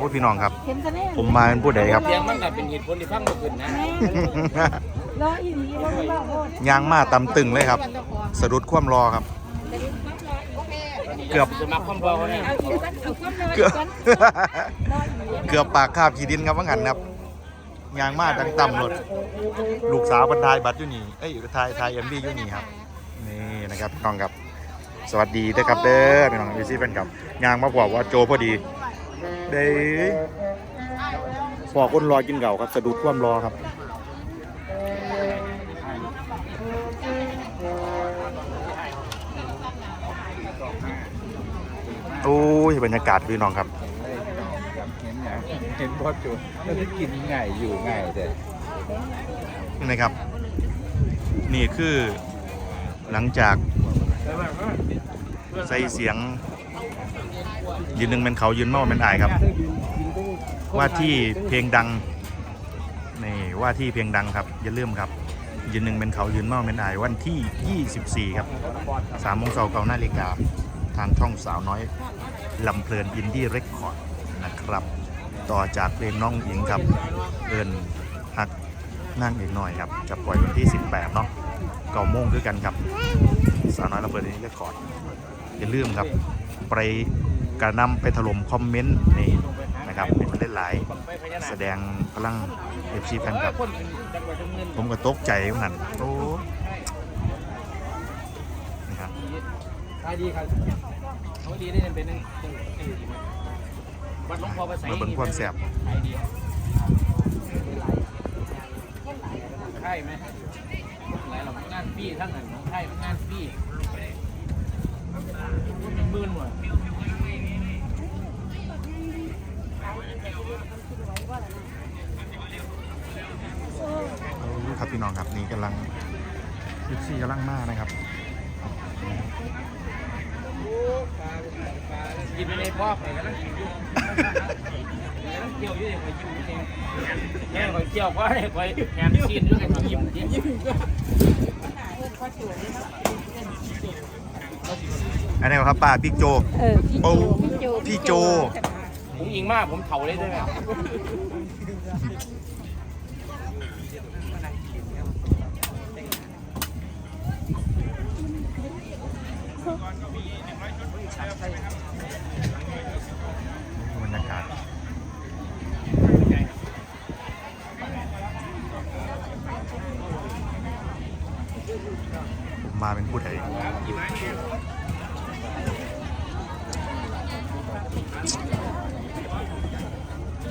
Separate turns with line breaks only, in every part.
อ้พี่น้องครับ
เห็นกันแน่
ผมมาเป็นผู้ใดครับ
เสียงมันก็เป็นเหตุผลที่ฟังบ่ขึ้นนะ
รออีหลีรอบ้าโคตร
ยางมาตำตึงเลยครับ สะดุดความรอครับ เกือบ
จะมาความเบาเนี่ย
เอาอีกสักเอาความรอ
เกื
อี
อกบ
สักรออีหลี
เกือบปากคาบขีดินครับว่างันครับยางมาดังต่ำรถลูกสาวบรรทายบัตรอยู่นี่เอ้ยทายทายเอ็มบีอยู่นี่ครับนี่นะครับพี่น้องครับ สวัสดีด้วยครับเด้อพี่น้องวีซีแฟนครับยางมาบอกว่าโจพอดี เด้ฟอคนรอกินเก่าครับ สะดุดความรอครับโอ้ยบรรยากาศพี่น้องครับ
เห็นอย่างเห็นพอจุดแล้วได้กินง่ายอยู่ง่ายแต่
นี่นะครับ นี่คือหลังจากใส่เสียง ยืนหนึ่งเป็นเขายืนเมาเป็นอายครับ ว่าที่เพลงดังนี่ว่าที่เพลงดังครับอย่าลืมครับ ยืนหนึ่งเป็นเขายืนเมาเป็นอายวันที่ 24 ครับสามโมงเช้าเก้านาฬิกาทางช่องสาวน้อยลำเพลินอินดี้เรคคอร์ดนะครับ ต่อจากเพลงน้องหญิงครับเอินฮักนั่งอีกหน่อยครับ จะปล่อยวันที่ 18 เนาะเก้าโมงด้วยกันครับ สาวน้อยระเบิดนี้เรคคอร์ดอย่าลืมครับ ไปกระนำไปถล่มคอมเมนต์นี่นะครับเป็นมันได้หลายแสดงพลังเอฟซีแฟนครับ ผมก็ตกใจเหมือนกันโอ้นะครับ
ดีครับเขาดีได้เป็นนึงวัดหลวงพ่อภาษา
มาเบิ่งความแสบ
ขายดีใช่ไหมหลายเรางานฟรีทั้งนั้นของไทยงานฟรีเป็นหมื่นหมด
โอ้ครับพี่น้องครับนี่กำลังเอฟซี กำลังมานะครับ
กินไปในพอกเลยก็ต้องกินอยู่กำลังเกี่ยวอยู่เลยคอยยิ้มอยู่เนี่ยแม่คอยเกี่ยวก็ให้คอยแถมซีนด้วยคอยยิ้มยิ้ม
อันนี้ครับป้าบิ๊กโจ
เออพี่
โอ้
โจ
พี่โจ
ผมยิงมากผมเถาเลยได้ไหม
บรรยากาศผมมาเป็นผู้ใด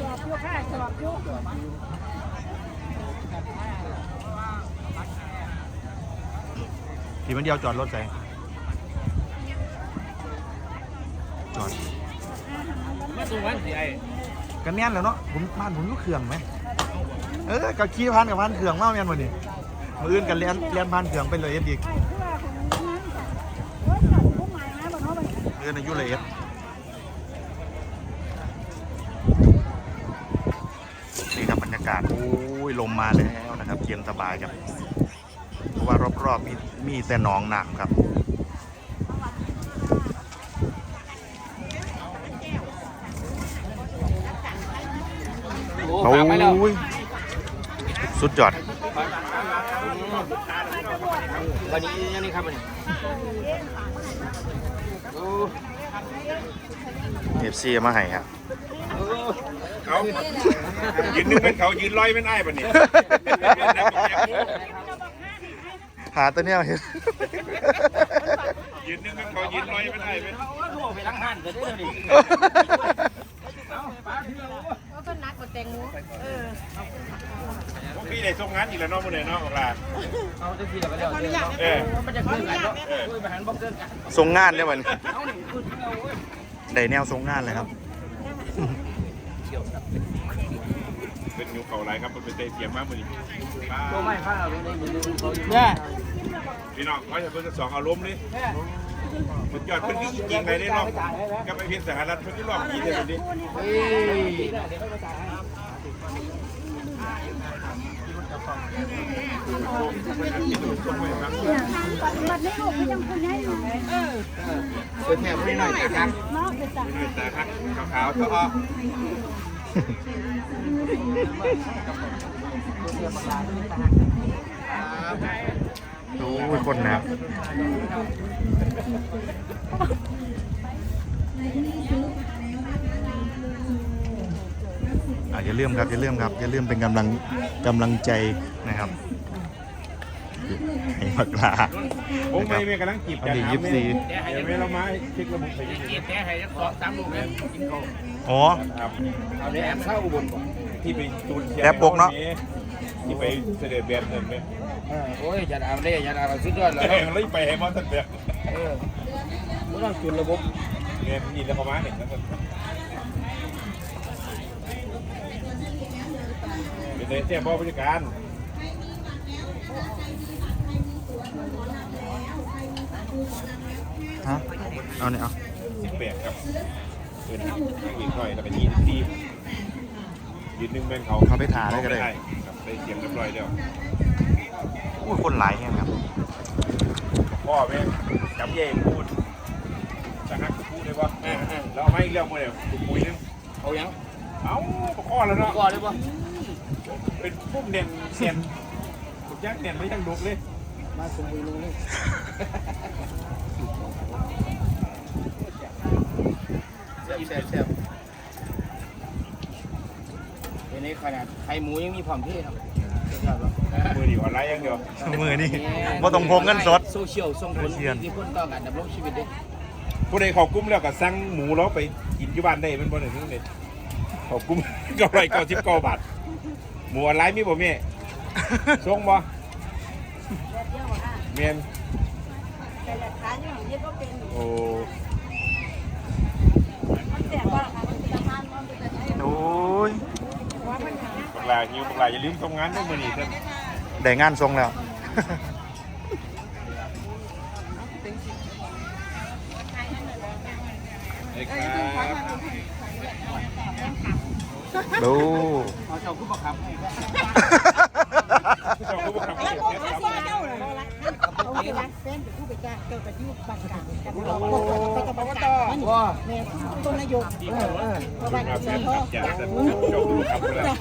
อบอยู่ค่ะสอบอยู่
ทีมันเดียวจอดรถใส่
มาตรงนั้นสิไอ้
กันแน่นแล้วเนาะผมบ้านผมอยู่เครื่องไหมเออกับขี่พันกับพันเครื่องมาแม่นวันนี้มืออื่นกันเลียนเลียนพันเครื่องไปเลยเอ็ดอีก
เรื่องอายุเล
ยเอ็ดนี่ครับบรรยากาศโอ้ยลมมาแล้วนะครับเย็นสบายครับเพราะว่ารอบๆมีมีแต่หนองหนักครับ
อ้
โอ้
ฝากไปแล้ว
ยสุดยอด
วันนี้ยังนี่ครับวันนี้โอ้
เอฟซีมาให้ครับ
เขายืนนึงเป็นเขายืนลอยเป็นไอ้ายปะเนี่ย
หาตัวเนี้ยเห็น
ยืนนึงเป็นเขายืนลอยเป็นไอ้ายเป็น
ว่าโทรไปล้า งหันกันได้เลย
ก็นักกว่าแตงโมเออ
พวกพี่ได้ส่งงานอีกแล้วเนาะมื้อนี้เนาะของลา
เอาจะทีกับไปแล้ว
เออ
มันจะขึ้นกันเนาะคุยไปหันบอกเกินกัน
ทรงงานได้วัน
เอาหนึ่งขึ้นเอาเว้ย
ได้แนวทรงงานเลยครับ
เป็นอยู่เขาไรครับมันเป็นเตะเสียงมากมื้อนี้
ตัวไม่ข้าวเลยนี่มันเขาอยู่เนี่ย
พี่น้องเขาจะเพิ่งจะสองอารมณ์นี่มันยอดเพิ่นนี่จริงๆเลยได้รอบกับไอ้เพียงสหรัฐเพิ่นที่รอบนี้เลยวันนี้
เฮ้ย
บัดนี้ลูกก็ยังคุณให้อยู่เออ
เป็นแถบไม่หน่อยแต่ครับ
นอกไปจาก
นี่แต่ฮักขาวๆก็
โอ้ยคนนะครับ อะอย่าลืมครับอย่าลืมครับอย่าลืมเป็นกำลังกำลังใจนะครับให้มักลา
ผมไม่ไม่กำลังจีบ
วันที่ยี่สิบสี่
เดี๋ยวไม่เรามาเช็คระบบไป
เกียรติแท้ให้สองสามลูกเลยกินเขา
อ๋อ
ครับ
เอาได้แอบเข้าอุบลก่อน
ที่ไปตูน
แอบปกเนอะ
ที่ไปเสด็จแบบเงินไหม
โอ้ยอย่าเอาได้อย่าเอาสุดยอดเลย
แห่งเลยไปให้มอสันแบบ
เออไม่ต้องจุดระบบ
เนี่ยยินแล้วประมาณหนึ่งแล้วก็ เป็นเสียบอผู้จัดการ
ฮะเอาเนี่ยเอา
สิบแปดครับเกินอีกหน่อยแล้วก็ยี่สิบสี่ยืนหนึ่งแม่งเขา
เขาไปถ่ายได้ก็ได้
ครับได้เสียงเรียบร้อยแล้ว
อุ้ยคนหลายแฮงครับ
พ่อแม่งจำเย่พูดจะฮักพูดได้ป่ะแล้วเอาไม่เรื่องมาเดี๋ยวคุยนึง
เอายัง
เอ้าข้อแล้วเนาะ
ก่อนเลยป่ะ
เป็นพุ่มเด่นเสียนผมยักเด่นไม่ยังดุกเลย
มาสมุยลุงนี่แซ่บแซ่บแซ่บทีนี้ขนาดไข่หมูยังมีความเท่ครับ
มือดีกว่าไรยังเดียว
มือนี่ว่าต้องพกเงินสด
โซเชียลส่งผลที่พ้นต่อการดำรงชีวิตได้
ผู้ใดเขากุ้มแล้วก็สั่งหมูแล้วไปกินที่บ้านได้เป็นบ่หนึ่งนี่เขากุ้มเก้าร้อยเก้าสิบเก้าบาท หมูอะไรมีบ่แม่ส่งบ่
เดี๋ยวอะ
เมียน
แต่หลักฐานอยู่ของเย็บก็เป็น
โอ้
มันแตกว่าค่ะมันจะทานมันจะใช้
โอ้ย
ว่าปัญหา
บักลาหิวบักลาอย่าลืมทำงานด้วยมือนี่ท่าน
ได้งานทรงแล้ว
ไอ้ครับ
ดู
เอาเจ้าครับ
เจ้าผู้บังคับ
แล้
เสีย
พวก
เสีย
เขา
ครับ
เสียเจ้าเลยเขาคือรักเส้นเป็นผู้ไปจ้างเจ้ากับยุบบังกันกับเราไปกับบังกันมัน
ว่า
แม่ต้นนายกเออเออเพราะว่า
ครับ
เจ้
ครับ
พ่อ
อย่า
จาก
ท่าน
นู้น
เจ้าผู้บัง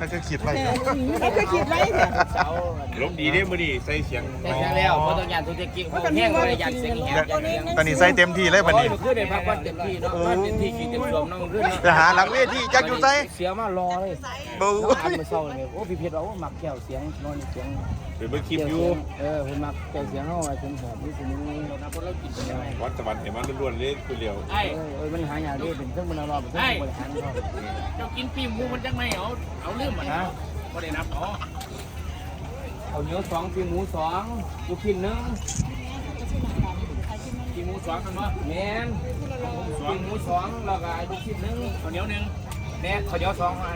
คับเลย
จากนู้นกำลังปดทันนี่เออ
ครับ
คิดได้ไง
ก็คือขีดไว้
เขาเคยคิดไว้เนี่ย
เสา
ลมดีเด้มือนี่ใส่เสียง
แต่แค่แล้วเพราะต้องยานทุกเกีเขาแห้งเลยยานเสียงแห้งยานเสียง
ตอนนี้ใส่เต็มที่เลยบัดนี้
คือได้พักวันเต็มที่เนาะวันเต็มที่กินเต็มสวมน้องขึ้น
ไปหาหลังเวทีจักอยู่ไส
เสียมารอเลย
บู
อันมาเศร้าเลยโอ้พี่เพชรเรามักแก้วเสียงนอนเสียง
เป็นเบอร์คลิปอยู่
เออเพิ่นมักแก้วเสียงเฮาว่าเป็นแบบนี้สินี้นะเพราะเรากินได้
วัดตะวันเห็นมันล้วนๆเลยคุณเดียว
ไอ้เอ้ยมันหายากดิเป็นเครื่องมันรอเป็นเครื่องบริหารเขาเจ้ากินปีหมูมันจังไม่เอาเอาลืมมันนะบ่ได้นับอ๋อเอาเนื้อสองปีหมูสองลูกชิ้นหนึ่งปีหมูสองกันวะแม่นปีหมูสองแล้วก็ลูกชิ้นหนึ่งข้าวเหนียวหนึ่งแม่ข้าวเหนียวสองให้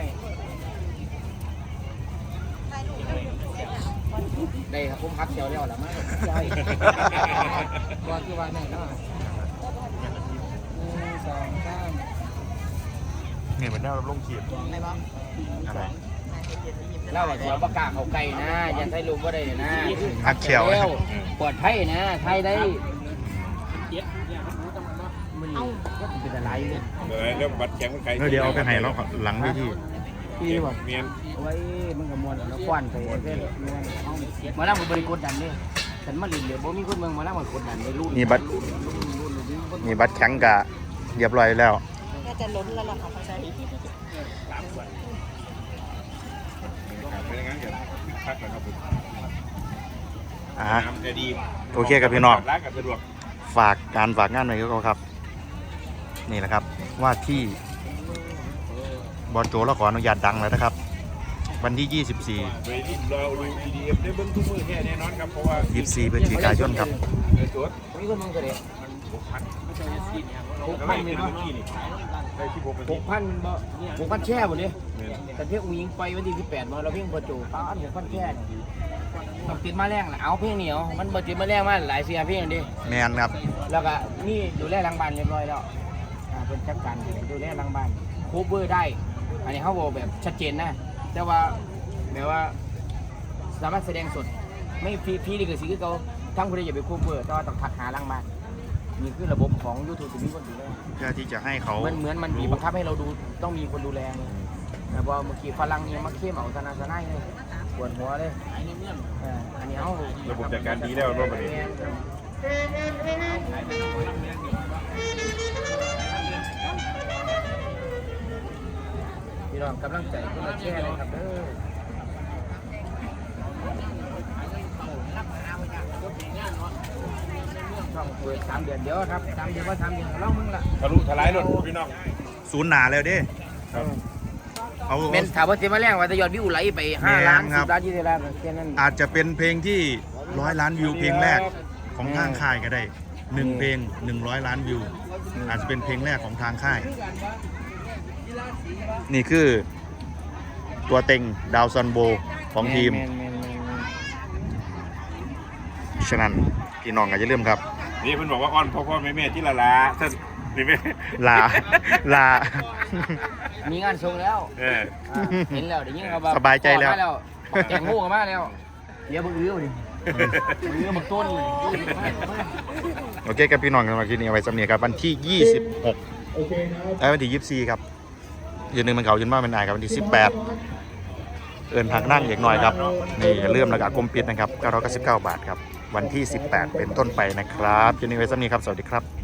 ได้ครับผมพักเชียวแล้วล่ะมั้งใช่ว่าคือว่าไหนเนาะหนึ่งสองสาม
นี่มันได้ลงขีด
อะไรบ้าง
อะไร
เล่าว่าตัวประกาศเขาไก่นะอยันไทยรู้ว่าได้นะ
ฮักเขียว
ร็ปลอดภัยนะไทยได้มันก็เป็นอะไรอยู่เนี่ย
เดี๋ยวเรื่องบัตรแข็งมันไกล
เดี๋ยวเอาไปให้เราหลังเวที
พี่ว่า
เมียน
เอาไว้มันก็มวนแล้วควันไปเรื่อยๆมาแล้วมันบริกดดันเนี่ยฉันมาเรียนเดี๋ยวบ่มีคนเมืองมาแล้วมันกดดันในรุ่น
นี่บัตรนี่บัตรแข็งกะเรียบร้อยแล้ว
น่าจะล้นแล้วล่ะค่ะใช้
ครับเป็นอย่งั้นเดี๋ยวพักนครับผม
อ่า
น้ำจะดี
โอเคครับพี่น้อง
ร้านกับสะดวก
ฝากการฝากงานหน่อยก็ครับ นี่แหละครับว่าที่บอลโจเราขออนุญาตดังแล้วนะครับ วันที่
ไปรีบรอดู EDM ได้เบิ้งทุกมือแค่แน่นอนครับเพราะว่า
24 24พฤศจิกายนครับ
ไอ้ตัว
มีคนเมืองก็ได้
มันหกพัน
หก
แล้ว
พั
ไม่
น
เป็
นี่
น
เนาะ
เมื่อกี้นี่ ได้ที่หกนา
ห
ที
กพันบ่หกพันแช่หมดเลย
เนี่ย
แต่เพียงอุ้งยิงไปวันที่18มาเราเพียงพอจูป้าอันหกพันแช่ต้องติดมาแรงล่ะเอาเพียงเหนียวมันบ่ติดมาแรงมาหลายเสียเพียงดิ
แมนครับ
แล้วก็นี่ดูแลหลังบ้านเรียบร้อยแล้วอ่าเป็นจัดการดูแลหลังบ้านโคเวอร์ได้ อันนี้เขาบอกแบบชัดเจนนะ แต่ว่าแบบว่าสามารถแสดงสด ไม่ฟรีฟรีดีกว่าสิคือเขาทั้งคนอย่าไปโคเวอร์แต่ว่าต้องทักหาหลังบ้าน นี่คือระบบของ YouTube ที่มีคนดูแล
เพื่อที่จะให้เขา
เหมือนเหมือนมันบีบบังคับให้เราดูต้องมีคนดูแลไงแต่พอเมื่อกี้ฝรั่งเนี่ยมาเข้มเอาธนาสนายเลยปวดหัวเลยเอออันนี้เอา
ระบบจัดการดีแล้วรถบัดนี้
พี่น้องกำลังใจคนละแช่เลยครับเด้อ องเปิดสามเดือนเดียวครับสามเดือนว่าสามเดือนเล่ามึงละ
ทะลุทลายรถพี่น้อง
ศูนย์หนาแล้วเด้
ครับ
เอา
เป็นถามว่าเสียมาแรงว่าจะยอดวิวไหลไปห้า
แม่น
ล้าน
ครั
สิ
บ
บล้านยี่สิบล้านแค่นั้น
อาจจะเป็นเพลงที่ร้อยล้านวิวเพลงแรกของทางค่ายก็ได้หนึ่งเพลงหนึ่งร้อยล้านวิว อาจจะเป็นเพลงแรกของทางค่าย นี่คือตัวเต็งดาวซันโบของทีม
แนแนแม่นแม่น
ฉะนั้นพี่น้องก็อย่าลืมครับ
นี่เพิ่นบอกว่าอ้อนพ่อพ่อแม่แม่ที่ละลาท่านนี่แม่
ลาลา
มีงานส่งแล้ว
เออ
อ่าเห็นแล้วเดี๋ยวยิ่งเขาแบบ
สบายใจแล้ว
ออกมาแจงงูออกมาแล้วเดี๋ยวบึ้งอื้อดิบึ้งอื้อบักต้นเลย
โอเคครับพี่น้องกันมาที่นี่เอาไว้สำเนียครับวันที่ 26เอ้ยวันที่24 ครับยืนหนึ่งมันเขายืนมากเป็นนายครับวันที่ 18 เอินผักนั่งอีกหน่อยครับ นี่อย่าลืมระกากลมปิดนะครับ999บาทครับ วันที่ 18 เป็นต้นไปนะครับยินดีไว้สักนี้ครับ สวัสดีครับ